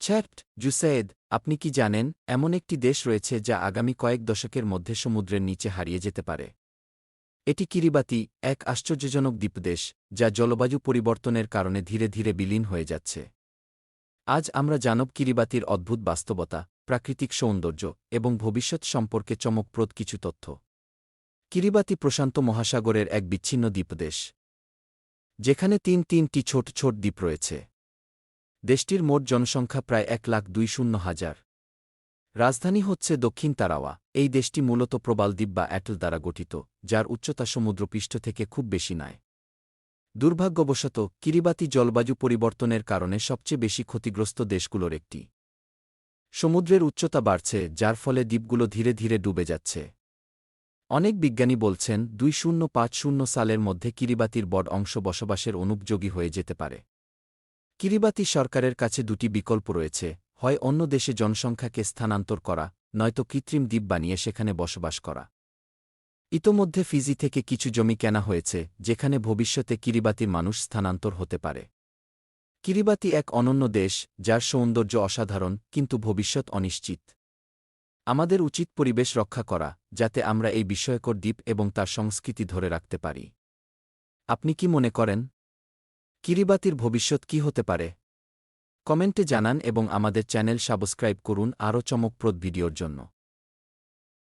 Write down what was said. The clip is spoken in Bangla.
ছ্যাট জুসেদ আপনি কি জানেন, এমন একটি দেশ রয়েছে যা আগামী কয়েক দশকের মধ্যে সমুদ্রের নিচে হারিয়ে যেতে পারে। এটি কিরিবাতি, এক আশ্চর্যজনক দ্বীপদেশ, যা জলবায়ু পরিবর্তনের কারণে ধীরে ধীরে বিলীন হয়ে যাচ্ছে। আজ আমরা জানব কিরিবাতির অদ্ভুত বাস্তবতা, প্রাকৃতিক সৌন্দর্য এবং ভবিষ্যৎ সম্পর্কে চমকপ্রদ কিছু তথ্য। কিরিবাতি প্রশান্ত মহাসাগরের এক বিচ্ছিন্ন দ্বীপদেশ, যেখানে তিন তিনটি ছোট ছোট দ্বীপ রয়েছে। দেশটির মোট জনসংখ্যা প্রায় এক লাখ দুই শূন্য হাজার। রাজধানী হচ্ছে দক্ষিণ তারাওয়া, এই দেশটি মূলত প্রবাল দ্বীপ বা অ্যাটল দ্বারা গঠিত, যার উচ্চতা সমুদ্রপৃষ্ঠ থেকে খুব বেশি নয়। দুর্ভাগ্যবশত, কিরিবাতি জলবায়ু পরিবর্তনের কারণে সবচেয়ে বেশি ক্ষতিগ্রস্ত দেশগুলোর একটি। সমুদ্রের উচ্চতা বাড়ছে, যার ফলে দ্বীপগুলো ধীরে ধীরে ডুবে যাচ্ছে। অনেক বিজ্ঞানী বলছেন, দুই পাঁচ শূন্য সালের মধ্যে কিরিবাতির বড় অংশ বসবাসের অনুপযোগী হয়ে যেতে পারে। কিরিবাতি সরকারের কাছে দুটি বিকল্প রয়েছে, হয় অন্য দেশে জনসংখ্যাকে স্থানান্তর করা, নয়তো কৃত্রিম দ্বীপ বানিয়ে সেখানে বসবাস করা। ইতোমধ্যে ফিজি থেকে কিছু জমি কেনা হয়েছে, যেখানে ভবিষ্যতে কিরিবাতির মানুষ স্থানান্তর হতে পারে। কিরিবাতি এক অনন্য দেশ, যার সৌন্দর্য অসাধারণ, কিন্তু ভবিষ্যৎ অনিশ্চিত। আমাদের উচিত পরিবেশ রক্ষা করা, যাতে আমরা এই বিষয়কর দ্বীপ এবং তার সংস্কৃতি ধরে রাখতে পারি। আপনি কি মনে করেন? কিরিবাতির ভবিষ্যৎ কি হতে পারে? কমেন্টে জানান এবং আমাদের চ্যানেল সাবস্ক্রাইব করুন আরও চমকপ্রদ ভিডিওর জন্য।